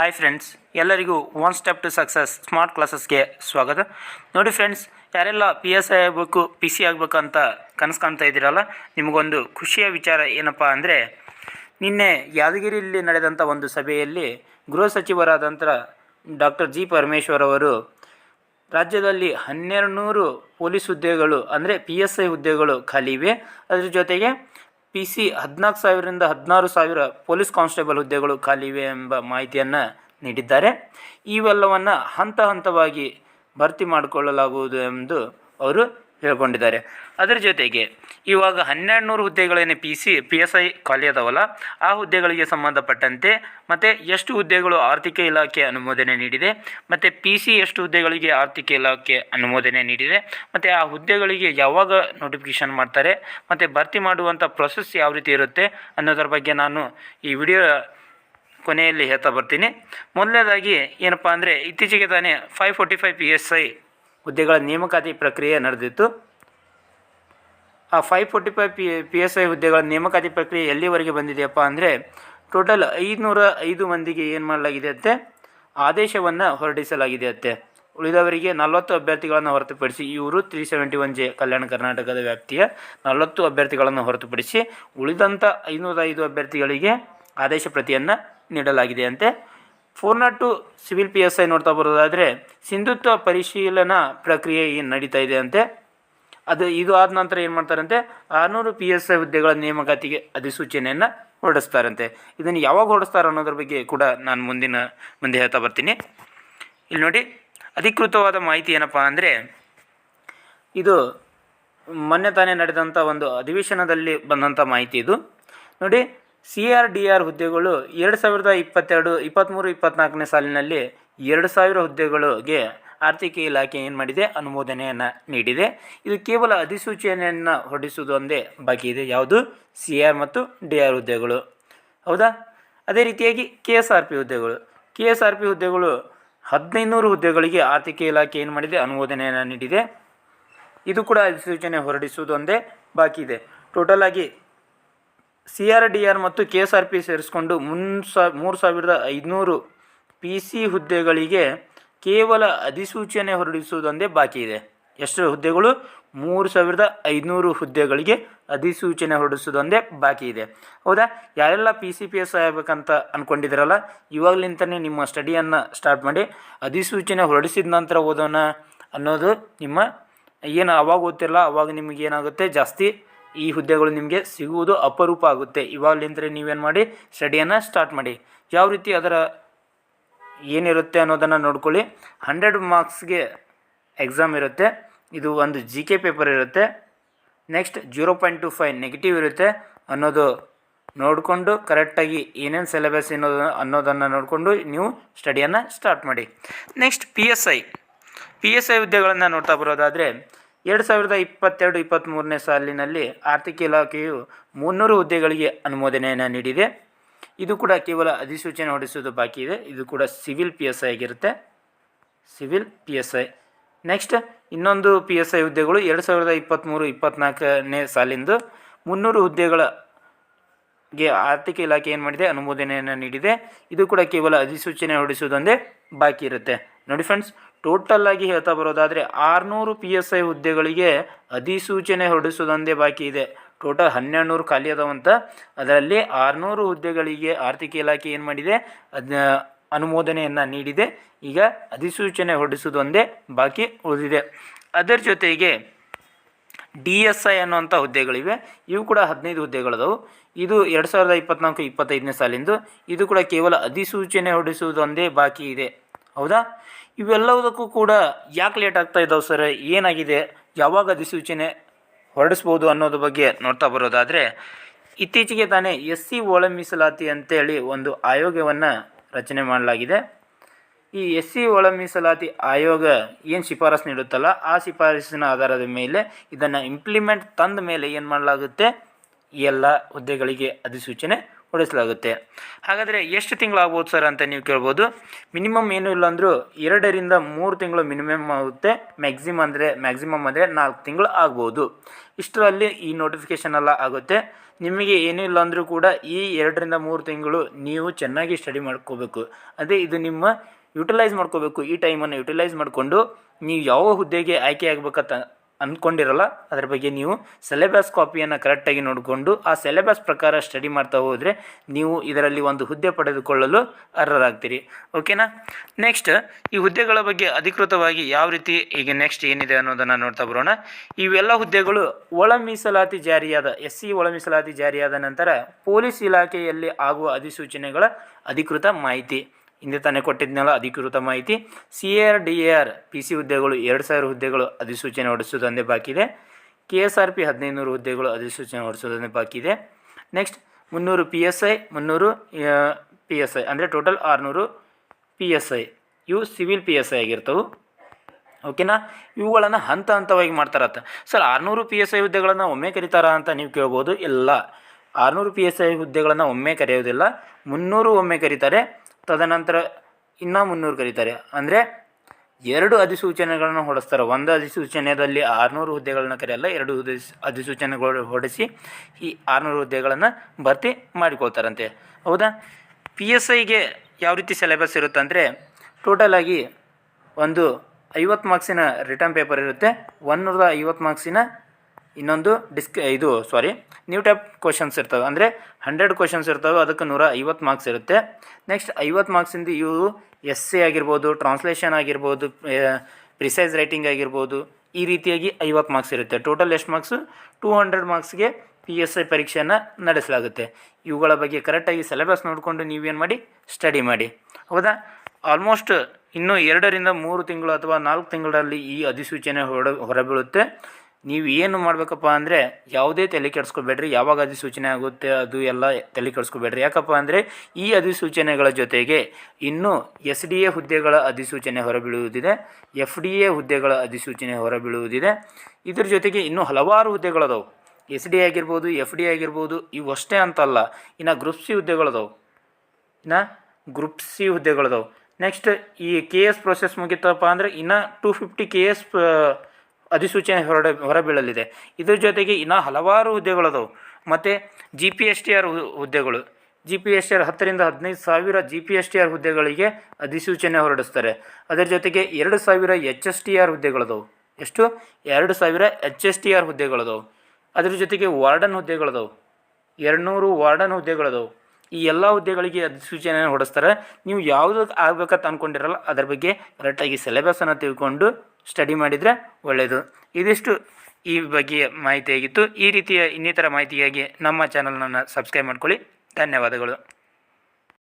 Hi friends ಎಲ್ಲರಿಗೂ one step to success smart ಕ್ಲಾಸಸ್ಗೆ ಸ್ವಾಗತ. ನೋಡಿ ಫ್ರೆಂಡ್ಸ್ ಯಾರೆಲ್ಲ ಪಿ ಎಸ್ ಐ ಆಗಬೇಕು ಪಿ ಸಿ ಆಗಬೇಕು ಅಂತ ಕನಸು ಕಾಣ್ತಾ ಇದ್ದೀರಲ್ಲ, ನಿಮಗೊಂದು ಖುಷಿಯ ವಿಚಾರ ಏನಪ್ಪ ಅಂದರೆ, ನಿನ್ನೆ ಯಾದಗಿರಿಯಲ್ಲಿ ನಡೆದಂಥ ಒಂದು ಸಭೆಯಲ್ಲಿ ಗೃಹ ಸಚಿವರಾದಂಥ ಡಾಕ್ಟರ್ ಜಿ ಪರಮೇಶ್ವರ್ ಅವರು ರಾಜ್ಯದಲ್ಲಿ ಹನ್ನೆರಡು ನೂರು ಪೊಲೀಸ್ ಹುದ್ದೆಗಳು ಅಂದರೆ ಪಿ ಎಸ್ ಐ ಹುದ್ದೆಗಳು ಖಾಲಿ ಇವೆ. ಅದ್ರ ಜೊತೆಗೆ ಪಿ ಸಿ ಹದಿನಾಲ್ಕು ಸಾವಿರದಿಂದ ಹದಿನಾರು ಸಾವಿರ ಪೊಲೀಸ್ ಕಾನ್ಸ್ಟೇಬಲ್ ಹುದ್ದೆಗಳು ಖಾಲಿ ಇವೆ ಎಂಬ ಮಾಹಿತಿಯನ್ನು ನೀಡಿದ್ದಾರೆ. ಇವೆಲ್ಲವನ್ನು ಹಂತ ಹಂತವಾಗಿ ಭರ್ತಿ ಮಾಡಿಕೊಳ್ಳಲಾಗುವುದು ಎಂದು ಅವರು ಹೇಳ್ಕೊಂಡಿದ್ದಾರೆ. ಅದರ ಜೊತೆಗೆ ಇವಾಗ ಹನ್ನೆರಡು ನೂರು ಹುದ್ದೆಗಳೇನು P C P S I ಖಾಲಿ ಅದಾವಲ್ಲ, ಆ ಹುದ್ದೆಗಳಿಗೆ ಸಂಬಂಧಪಟ್ಟಂತೆ ಮತ್ತು ಎಷ್ಟು ಹುದ್ದೆಗಳು ಆರ್ಥಿಕ ಇಲಾಖೆ ಅನುಮೋದನೆ ನೀಡಿದೆ, ಮತ್ತು ಪಿ ಸಿ ಎಷ್ಟು ಹುದ್ದೆಗಳಿಗೆ ಆರ್ಥಿಕ ಇಲಾಖೆ ಅನುಮೋದನೆ ನೀಡಿದೆ, ಮತ್ತು ಆ ಹುದ್ದೆಗಳಿಗೆ ಯಾವಾಗ ನೋಟಿಫಿಕೇಷನ್ ಮಾಡ್ತಾರೆ, ಮತ್ತು ಭರ್ತಿ ಮಾಡುವಂಥ ಪ್ರೊಸೆಸ್ ಯಾವ ರೀತಿ ಇರುತ್ತೆ ಅನ್ನೋದ್ರ ಬಗ್ಗೆ ನಾನು ಈ ವಿಡಿಯೋ ಕೊನೆಯಲ್ಲಿ ಹೇಳ್ತಾ ಬರ್ತೀನಿ. ಮೊದಲನೇದಾಗಿ ಏನಪ್ಪ ಅಂದರೆ ಇತ್ತೀಚೆಗೆ ತಾನೇ five forty five P S I ಹುದ್ದೆಗಳ ನೇಮಕಾತಿ ಪ್ರಕ್ರಿಯೆ ನಡೆದಿತ್ತು. ಆ five forty five P P S I ಹುದ್ದೆಗಳ ನೇಮಕಾತಿ ಪ್ರಕ್ರಿಯೆ ಎಲ್ಲಿವರೆಗೆ ಬಂದಿದೆಯಪ್ಪ ಅಂದರೆ ಟೋಟಲ್ ಐದುನೂರ ಐದು ಮಂದಿಗೆ ಏನು ಮಾಡಲಾಗಿದೆ ಅಂತೆ ಆದೇಶವನ್ನು ಹೊರಡಿಸಲಾಗಿದೆ ಅಂತೆ ಉಳಿದವರಿಗೆ ನಲವತ್ತು ಅಭ್ಯರ್ಥಿಗಳನ್ನು ಹೊರತುಪಡಿಸಿ, ಇವರು three seventy one J Kalyana ಕರ್ನಾಟಕದ ವ್ಯಾಪ್ತಿಯ ನಲವತ್ತು ಅಭ್ಯರ್ಥಿಗಳನ್ನು ಹೊರತುಪಡಿಸಿ ಉಳಿದಂಥ ಐನೂರ ಐದು ಅಭ್ಯರ್ಥಿಗಳಿಗೆ ಆದೇಶ ಪ್ರತಿಯನ್ನು ನೀಡಲಾಗಿದೆ ಅಂತೆ four nought two civil P S I ನೋಡ್ತಾ ಬರೋದಾದರೆ ಸಿಂಧುತ್ವ ಪರಿಶೀಲನಾ ಪ್ರಕ್ರಿಯೆ ಏನು ನಡೀತಾ ಇದೆ ಅಂತೆ. ಅದು ಇದು ಆದ ನಂತರ ಏನು ಮಾಡ್ತಾರಂತೆ? ಆರುನೂರು ಪಿ ಎಸ್ ಐ ಹುದ್ದೆಗಳ ನೇಮಕಾತಿಗೆ ಅಧಿಸೂಚನೆಯನ್ನು ಹೊರಡಿಸ್ತಾರಂತೆ. ಇದನ್ನು ಯಾವಾಗ ಹೊರಡಿಸ್ತಾರೆ ಅನ್ನೋದ್ರ ಬಗ್ಗೆ ಕೂಡ ನಾನು ಮುಂದಿನ ಮುಂದೆ ಹೇಳ್ತಾ ಬರ್ತೀನಿ. ಇಲ್ಲಿ ನೋಡಿ, ಅಧಿಕೃತವಾದ ಮಾಹಿತಿ ಏನಪ್ಪ ಅಂದರೆ, ಇದು ಮೊನ್ನೆ ತಾನೇ ನಡೆದಂಥ ಒಂದು ಅಧಿವೇಶನದಲ್ಲಿ ಬಂದಂಥ ಮಾಹಿತಿ ಇದು. ನೋಡಿ ಸಿ ಆರ್ ಡಿ ಆರ್ ಹುದ್ದೆಗಳು ಎರಡು ಸಾವಿರದ ಇಪ್ಪತ್ತೆರಡು, ಇಪ್ಪತ್ತ್ಮೂರು, ಇಪ್ಪತ್ತ್ನಾಲ್ಕನೇ ಸಾಲಿನಲ್ಲಿ ಎರಡು ಸಾವಿರ ಹುದ್ದೆಗಳಿಗೆ ಆರ್ಥಿಕ ಇಲಾಖೆ ಏನು ಮಾಡಿದೆ? ಅನುಮೋದನೆಯನ್ನು ನೀಡಿದೆ. ಇದು ಕೇವಲ ಅಧಿಸೂಚನೆಯನ್ನು ಹೊರಡಿಸುವುದು ಒಂದೇ ಬಾಕಿ ಇದೆ. ಯಾವುದು? ಸಿ ಆರ್ ಮತ್ತು ಡಿ ಆರ್ ಹುದ್ದೆಗಳು. ಹೌದಾ? ಅದೇ ರೀತಿಯಾಗಿ ಕೆ ಎಸ್ ಆರ್ ಪಿ ಹುದ್ದೆಗಳು. ಕೆ ಎಸ್ ಆರ್ ಪಿ ಹುದ್ದೆಗಳು ಹದಿನೈದುನೂರು ಹುದ್ದೆಗಳಿಗೆ ಆರ್ಥಿಕ ಇಲಾಖೆ ಏನು ಮಾಡಿದೆ? ಅನುಮೋದನೆಯನ್ನು ನೀಡಿದೆ. ಇದು ಕೂಡ ಅಧಿಸೂಚನೆ ಹೊರಡಿಸುವುದು ಒಂದೇ ಬಾಕಿ ಇದೆ. ಟೋಟಲ್ ಆಗಿ ಸಿ ಆರ್ ಡಿ ಆರ್ ಮತ್ತು ಕೆ ಎಸ್ ಆರ್ ಪಿ ಸೇರಿಸ್ಕೊಂಡು ಮುನ್ ಸಾ, ಮೂರು ಸಾವಿರದ ಐದುನೂರು ಪಿ ಸಿ ಹುದ್ದೆಗಳಿಗೆ ಕೇವಲ ಅಧಿಸೂಚನೆ ಹೊರಡಿಸುವುದೊಂದೇ ಬಾಕಿ ಇದೆ. ಎಷ್ಟು ಹುದ್ದೆಗಳು? ಮೂರು ಸಾವಿರದ ಐದುನೂರು ಹುದ್ದೆಗಳಿಗೆ ಅಧಿಸೂಚನೆ ಹೊರಡಿಸೋದೊಂದೇ ಬಾಕಿ ಇದೆ. ಹೌದಾ? ಯಾರೆಲ್ಲ ಪಿ ಸಿ ಪಿ ಎಸ್ ಆಗಬೇಕಂತ ಅಂದ್ಕೊಂಡಿದ್ದೀರಲ್ಲ ಇವಾಗಲಿಂತಲೇ ನಿಮ್ಮ ಸ್ಟಡಿಯನ್ನು ಸ್ಟಾರ್ಟ್ ಮಾಡಿ ಅಧಿಸೂಚನೆ ಹೊರಡಿಸಿದ ನಂತರ ಓದೋಣ ಅನ್ನೋದು ನಿಮ್ಮ, ಏನು ಅವಾಗ ಓದ್ತಿರಲ್ಲ ಅವಾಗ ನಿಮಗೇನಾಗುತ್ತೆ ಜಾಸ್ತಿ ಈ ಹುದ್ದೆಗಳು ನಿಮಗೆ ಸಿಗುವುದು ಅಪರೂಪ ಆಗುತ್ತೆ. ಇವಾಗಲಿಂದರೆ ನೀವೇನು ಮಾಡಿ? ಸ್ಟಡಿಯನ್ನು ಸ್ಟಾರ್ಟ್ ಮಾಡಿ. ಯಾವ ರೀತಿ ಅದರ ಏನಿರುತ್ತೆ ಅನ್ನೋದನ್ನು ನೋಡ್ಕೊಳ್ಳಿ. ಹಂಡ್ರೆಡ್ ಮಾರ್ಕ್ಸ್ಗೆ ಎಕ್ಸಾಮ್ ಇರುತ್ತೆ. ಇದು ಒಂದು ಜಿ ಕೆ ಪೇಪರ್ ಇರುತ್ತೆ. Next zero point two five negative ಇರುತ್ತೆ ಅನ್ನೋದು ನೋಡಿಕೊಂಡು ಕರೆಕ್ಟಾಗಿ ಏನೇನು ಸಿಲೆಬಸ್ ಅನ್ನೋದು ಅನ್ನೋದನ್ನು ನೋಡಿಕೊಂಡು ನೀವು ಸ್ಟಡಿಯನ್ನು ಸ್ಟಾರ್ಟ್ ಮಾಡಿ. Next P S I P S I ಹುದ್ದೆಗಳನ್ನು ನೋಡ್ತಾ ಬರೋದಾದರೆ ಎರಡು ಸಾವಿರದ ಇಪ್ಪತ್ತೆರಡು ಇಪ್ಪತ್ತ್ಮೂರನೇ ಸಾಲಿನಲ್ಲಿ ಆರ್ಥಿಕ ಇಲಾಖೆಯು ಮುನ್ನೂರು ಹುದ್ದೆಗಳಿಗೆ ಅನುಮೋದನೆಯನ್ನು ನೀಡಿದೆ. ಇದು ಕೂಡ ಕೇವಲ ಅಧಿಸೂಚನೆ ಹೊರಡಿಸೋದು ಬಾಕಿ ಇದೆ. ಇದು ಕೂಡ ಸಿವಿಲ್ ಪಿ ಎಸ್ ಐ ಆಗಿರುತ್ತೆ. Civil P S I. Next ಇನ್ನೊಂದು ಪಿ ಎಸ್ ಐ ಹುದ್ದೆಗಳು ಎರಡು ಸಾವಿರದ ಇಪ್ಪತ್ತ್ಮೂರು ಇಪ್ಪತ್ತ್ನಾಲ್ಕನೇ ಸಾಲಿಂದು ಮುನ್ನೂರು ಹುದ್ದೆಗಳ ಗೆ ಆರ್ಥಿಕ ಇಲಾಖೆ ಏನು ಮಾಡಿದೆ? ಅನುಮೋದನೆಯನ್ನು ನೀಡಿದೆ. ಇದು ಕೂಡ ಕೇವಲ ಅಧಿಸೂಚನೆ ಹೊರಡಿಸುವುದೊಂದೇ ಬಾಕಿ ಇರುತ್ತೆ. ನೋಡಿ ಫ್ರೆಂಡ್ಸ್ ಟೋಟಲ್ ಆಗಿ ಹೇಳ್ತಾ ಬರೋದಾದರೆ ಆರುನೂರು ಪಿ ಎಸ್ ಐ ಹುದ್ದೆಗಳಿಗೆ ಅಧಿಸೂಚನೆ ಹೊರಡಿಸೋದೊಂದೇ ಬಾಕಿ ಇದೆ. ಟೋಟಲ್ ಹನ್ನೆರಡು ನೂರು ಖಾಲಿ ಅದಾವಂತ ಅದರಲ್ಲಿ ಆರುನೂರು ಹುದ್ದೆಗಳಿಗೆ ಆರ್ಥಿಕ ಇಲಾಖೆ ಏನು ಮಾಡಿದೆ? ಅದ ಅನುಮೋದನೆಯನ್ನು ನೀಡಿದೆ. ಈಗ ಅಧಿಸೂಚನೆ ಹೊರಡಿಸೋದೊಂದೇ ಬಾಕಿ ಉಳಿದಿದೆ. ಅದರ ಜೊತೆಗೆ ಡಿ ಎಸ್ ಐ ಅನ್ನುವಂಥ ಹುದ್ದೆಗಳಿವೆ. ಇವು ಕೂಡ ಹದಿನೈದು ಹುದ್ದೆಗಳದವು. ಇದು ಎರಡು ಸಾವಿರದ ಇಪ್ಪತ್ನಾಲ್ಕು ಇಪ್ಪತ್ತೈದನೇ ಸಾಲಿಂದು. ಇದು ಕೂಡ ಕೇವಲ ಅಧಿಸೂಚನೆ ಹೊರಡಿಸುವುದೊಂದೇ ಬಾಕಿ ಇದೆ. ಹೌದಾ? ಇವೆಲ್ಲದಕ್ಕೂ ಕೂಡ ಯಾಕೆ ಲೇಟ್ ಆಗ್ತಾ ಇದ್ದಾವೆ ಸರ್ ಏನಾಗಿದೆ? ಯಾವಾಗ ಅಧಿಸೂಚನೆ ಹೊರಡಿಸ್ಬೋದು ಅನ್ನೋದ್ರ ಬಗ್ಗೆ ನೋಡ್ತಾ ಬರೋದಾದರೆ, ಇತ್ತೀಚೆಗೆ ತಾನೇ ಎಸ್ ಸಿ ಒಳ ಮೀಸಲಾತಿ ಅಂತೇಳಿ ಒಂದು ಆಯೋಗವನ್ನು ರಚನೆ ಮಾಡಲಾಗಿದೆ. ಈ ಎಸ್ ಸಿ ಒಳ ಮೀಸಲಾತಿ ಆಯೋಗ ಏನು ಶಿಫಾರಸು ನೀಡುತ್ತಲ್ಲ, ಆ ಶಿಫಾರಸಿನ ಆಧಾರದ ಮೇಲೆ ಇದನ್ನು ಇಂಪ್ಲಿಮೆಂಟ್ ತಂದ ಮೇಲೆ ಏನು ಮಾಡಲಾಗುತ್ತೆ? ಎಲ್ಲ ಹುದ್ದೆಗಳಿಗೆ ಅಧಿಸೂಚನೆ ಹೊಡೆಸಲಾಗುತ್ತೆ ಹಾಗಾದರೆ ಎಷ್ಟು ತಿಂಗಳು ಆಗ್ಬೋದು ಸರ್ ಅಂತ ನೀವು ಕೇಳ್ಬೋದು. ಮಿನಿಮಮ್ ಏನೂ ಇಲ್ಲ ಅಂದರೂ ಎರಡರಿಂದ ಮೂರು ತಿಂಗಳು ಮಿನಿಮಮ್ ಆಗುತ್ತೆ. ಮ್ಯಾಕ್ಸಿಮಮ್ ಅಂದರೆ ಮ್ಯಾಕ್ಸಿಮಮ್ ಅಂದರೆ ನಾಲ್ಕು ತಿಂಗಳು ಆಗ್ಬೋದು. ಇಷ್ಟರಲ್ಲಿ ಈ ನೋಟಿಫಿಕೇಷನ್ ಎಲ್ಲ ಆಗುತ್ತೆ. ನಿಮಗೆ ಏನೂ ಇಲ್ಲ ಅಂದರೂ ಕೂಡ ಈ ಎರಡರಿಂದ ಮೂರು ತಿಂಗಳು ನೀವು ಚೆನ್ನಾಗಿ ಸ್ಟಡಿ ಮಾಡ್ಕೋಬೇಕು. ಅದೇ ಇದು ನಿಮ್ಮ ಯುಟಿಲೈಸ್ ಮಾಡ್ಕೋಬೇಕು. ಈ ಟೈಮನ್ನು ಯುಟಿಲೈಸ್ ಮಾಡಿಕೊಂಡು ನೀವು ಯಾವ ಹುದ್ದೆಗೆ ಆಯ್ಕೆ ಆಗಬೇಕಂತ ಅಂದ್ಕೊಂಡಿರಲ್ಲ, ಅದ್ರ ಬಗ್ಗೆ ನೀವು ಸಿಲೆಬಸ್ ಕಾಪಿಯನ್ನು ಕರೆಕ್ಟಾಗಿ ನೋಡಿಕೊಂಡು ಆ ಸಿಲೆಬಸ್ ಪ್ರಕಾರ ಸ್ಟಡಿ ಮಾಡ್ತಾ ಹೋದರೆ ನೀವು ಇದರಲ್ಲಿ ಒಂದು ಹುದ್ದೆ ಪಡೆದುಕೊಳ್ಳಲು ಅರ್ಹರಾಗ್ತೀರಿ. ಓಕೆನಾ ನೆಕ್ಸ್ಟ್ ಈ ಹುದ್ದೆಗಳ ಬಗ್ಗೆ ಅಧಿಕೃತವಾಗಿ ಯಾವ ರೀತಿ ಈಗ ನೆಕ್ಸ್ಟ್ ಏನಿದೆ ಅನ್ನೋದನ್ನು ನೋಡ್ತಾ ಬರೋಣ. ಇವೆಲ್ಲ ಹುದ್ದೆಗಳು ಒಳ ಮೀಸಲಾತಿ ಜಾರಿಯಾದ ಎಸ್ ಸಿ ಒಳ ಮೀಸಲಾತಿ ಜಾರಿಯಾದ ನಂತರ ಪೊಲೀಸ್ ಇಲಾಖೆಯಲ್ಲಿ ಆಗುವ ಅಧಿಸೂಚನೆಗಳ ಅಧಿಕೃತ ಮಾಹಿತಿ. ಹಿಂದೆ ತಾನೇ ಕೊಟ್ಟಿದ್ನಲ್ಲ, ಅಧಿಕೃತ ಮಾಹಿತಿ. C R D R P C ಹುದ್ದೆಗಳು ಎರಡು ಸಾವಿರ ಹುದ್ದೆಗಳು ಅಧಿಸೂಚನೆ ಹೊರಡಿಸುವುದೊಂದೇ ಬಾಕಿ ಇದೆ. ಕೆ ಎಸ್ ಆರ್ ಪಿ ಹದಿನೈದು ಹುದ್ದೆಗಳು ಅಧಿಸೂಚನೆ ಹೊರಡಿಸುವುದೊಂದೇ ಬಾಕಿ ಇದೆ. ನೆಕ್ಸ್ಟ್, ಮುನ್ನೂರು ಪಿ ಎಸ್ ಐ ಮುನ್ನೂರು ಪಿ ಎಸ್ ಐ ಅಂದರೆ ಟೋಟಲ್ ಆರುನೂರು ಪಿ ಎಸ್ ಐ ಇವು ಸಿವಿಲ್ ಪಿ ಎಸ್ ಐ ಆಗಿರ್ತವೆ ಓಕೆನಾ ಇವುಗಳನ್ನು ಹಂತ ಹಂತವಾಗಿ ಮಾಡ್ತಾರತ್ತ ಸರ್, ಆರುನೂರು ಪಿ ಎಸ್ ಐ ಹುದ್ದೆಗಳನ್ನು ಒಮ್ಮೆ ಕರೀತಾರ ಅಂತ ನೀವು ಕೇಳ್ಬೋದು? ಇಲ್ಲ. ಆರುನೂರು ಪಿ ಎಸ್ ಐ ಹುದ್ದೆಗಳನ್ನು ಒಮ್ಮೆ ಕರೆಯೋದಿಲ್ಲ. ಮುನ್ನೂರು ಒಮ್ಮೆ ಕರೀತಾರೆ. ತದನಂತರ ಇನ್ನೂ ಮುನ್ನೂರು ಕರೀತಾರೆ. ಅಂದರೆ ಎರಡು ಅಧಿಸೂಚನೆಗಳನ್ನು ಹೊಡೆಸ್ತಾರೆ ಒಂದು ಅಧಿಸೂಚನೆಯಲ್ಲಿ ಆರುನೂರು ಹುದ್ದೆಗಳನ್ನ ಕರೆಯಲ್ಲ, ಎರಡು ಅಧಿಸೂಚನೆಗಳು ಹೊಡೆಸಿ ಈ ಆರುನೂರು ಹುದ್ದೆಗಳನ್ನು ಭರ್ತಿ ಮಾಡಿಕೊಳ್ತಾರಂತೆ. ಹೌದಾ? ಪಿ ಎಸ್ ಐಗೆ ಯಾವ ರೀತಿ ಸಿಲೆಬಸ್ ಇರುತ್ತೆ ಅಂದರೆ ಟೋಟಲಾಗಿ ಒಂದು ಐವತ್ತು ಮಾರ್ಕ್ಸಿನ ರಿಟರ್ನ್ ಪೇಪರ್ ಇರುತ್ತೆ. ಒನ್ನೂರ ಐವತ್ತು ಮಾರ್ಕ್ಸಿನ ಇನ್ನೊಂದು ಡಿಸ್ಕ್ ಇದು ಸಾರಿ ನ್ಯೂ ಟೈಪ್ ಕ್ವಶನ್ಸ್ ಇರ್ತವೆ. ಅಂದರೆ ಹಂಡ್ರೆಡ್ ಕ್ವಶನ್ಸ್ ಇರ್ತವೆ, ಅದಕ್ಕೆ ನೂರ ಐವತ್ತು ಮಾರ್ಕ್ಸ್ ಇರುತ್ತೆ. ನೆಕ್ಸ್ಟ್ ಐವತ್ತು ಮಾರ್ಕ್ಸಿಂದ ಇವು ಎಸ್ ಸಿ ಆಗಿರ್ಬೋದು ಟ್ರಾನ್ಸ್ಲೇಷನ್ ಆಗಿರ್ಬೋದು ಪ್ರಿಸೈಸ್ ರೈಟಿಂಗ್ ಆಗಿರ್ಬೋದು, ಈ ರೀತಿಯಾಗಿ ಐವತ್ತು ಮಾರ್ಕ್ಸ್ ಇರುತ್ತೆ. ಟೋಟಲ್ ಎಷ್ಟು ಮಾರ್ಕ್ಸು ಟೂ ಹಂಡ್ರೆಡ್ ಮಾರ್ಕ್ಸ್ಗೆ ಪಿ ಎಸ್ ಐ ಪರೀಕ್ಷೆಯನ್ನು ನಡೆಸಲಾಗುತ್ತೆ. ಇವುಗಳ ಬಗ್ಗೆ ಕರೆಕ್ಟಾಗಿ ಸಿಲೆಬಸ್ ನೋಡಿಕೊಂಡು ನೀವೇನು ಮಾಡಿ? ಸ್ಟಡಿ ಮಾಡಿ. ಹೌದಾ? ಆಲ್ಮೋಸ್ಟ್ ಇನ್ನೂ ಎರಡರಿಂದ ಮೂರು ತಿಂಗಳು ಅಥವಾ ನಾಲ್ಕು ತಿಂಗಳಲ್ಲಿ ಈ ಅಧಿಸೂಚನೆ ಹೊರ, ಹೊರಬೀಳುತ್ತೆ. ನೀವು ಏನು ಮಾಡಬೇಕಪ್ಪ ಅಂದರೆ ಯಾವುದೇ ತಲೆ ಕೆಡಿಸ್ಕೋಬೇಡ್ರಿ, ಯಾವಾಗ ಅಧಿಸೂಚನೆ ಆಗುತ್ತೆ ಅದು ಎಲ್ಲ ತಲೆ ಕೆಡಿಸ್ಕೋಬೇಡ್ರಿ. ಯಾಕಪ್ಪ ಅಂದರೆ ಈ ಅಧಿಸೂಚನೆಗಳ ಜೊತೆಗೆ ಇನ್ನೂ ಎಸ್ ಡಿ ಎ ಹುದ್ದೆಗಳ ಅಧಿಸೂಚನೆ ಹೊರಬೀಳುವುದಿದೆ, ಎಫ್ ಡಿ ಎ ಹುದ್ದೆಗಳ ಅಧಿಸೂಚನೆ ಹೊರಬೀಳುವುದಿದೆ. ಇದ್ರ ಜೊತೆಗೆ ಇನ್ನೂ ಹಲವಾರು ಹುದ್ದೆಗಳದಾವು. ಎಸ್ ಡಿ ಆಗಿರ್ಬೋದು, ಎಫ್ ಡಿ ಆಗಿರ್ಬೋದು ಇವಷ್ಟೇ ಅಂತಲ್ಲ, ಇನ್ನು ಗ್ರೂಪ್ ಸಿ ಹುದ್ದೆಗಳದಾವು. ಇನ್ನು ಗ್ರೂಪ್ ಸಿ ಹುದ್ದೆಗಳದಾವು. ನೆಕ್ಸ್ಟ್ ಈ ಕೆ ಎಸ್ ಪ್ರೊಸೆಸ್ ಮುಗಿತಪ್ಪ ಅಂದರೆ ಇನ್ನು ಟೂ ಫಿಫ್ಟಿ ಕೆ ಎಸ್ ಅಧಿಸೂಚನೆ ಹೊರಡ, ಹೊರಬೀಳಲಿದೆ. ಇದ್ರ ಜೊತೆಗೆ ಇನ್ನೂ ಹಲವಾರು ಹುದ್ದೆಗಳದವು. ಮತ್ತು G P S T R ಹುದ್ದೆಗಳು. G P S T R ಹತ್ತರಿಂದ ಹದಿನೈದು ಸಾವಿರ G P S T R ಹುದ್ದೆಗಳಿಗೆ ಅಧಿಸೂಚನೆ ಹೊರಡಿಸ್ತಾರೆ. ಅದರ ಜೊತೆಗೆ ಎರಡು ಸಾವಿರ ಎಚ್ ಎಸ್ ಟಿ ಆರ್ ಹುದ್ದೆಗಳದವು. ಎಷ್ಟು? ಎರಡು ಸಾವಿರ ಎಚ್ ಎಸ್ ಟಿ ಆರ್ ಹುದ್ದೆಗಳದವು. ಅದರ ಜೊತೆಗೆ ವಾರ್ಡನ್ ಹುದ್ದೆಗಳದವು. ಎರಡುನೂರು ವಾರ್ಡನ್ ಹುದ್ದೆಗಳದವು. ಈ ಎಲ್ಲ ಹುದ್ದೆಗಳಿಗೆ ಅಧಿಸೂಚನೆ ಹೊರಡಿಸ್ತಾರೆ. ನೀವು ಯಾವುದಕ್ಕೆ ಆಗಬೇಕಂತ ಅಂದ್ಕೊಂಡಿರಲ್ಲ ಅದರ ಬಗ್ಗೆ ಕರೆಕ್ಟಾಗಿ ಸಿಲೆಬಸನ್ನು ತಿಳ್ಕೊಂಡು ಸ್ಟಡಿ ಮಾಡಿದರೆ ಒಳ್ಳೆಯದು ಇದಿಷ್ಟು ಈ ಬಗ್ಗೆ ಮಾಹಿತಿಯಾಗಿತ್ತು. ಈ ರೀತಿಯ ಇನ್ನಿತರ ಮಾಹಿತಿಗಾಗಿ ನಮ್ಮ ಚಾನಲನ್ನು ಸಬ್ಸ್ಕ್ರೈಬ್ ಮಾಡ್ಕೊಳ್ಳಿ. ಧನ್ಯವಾದಗಳು.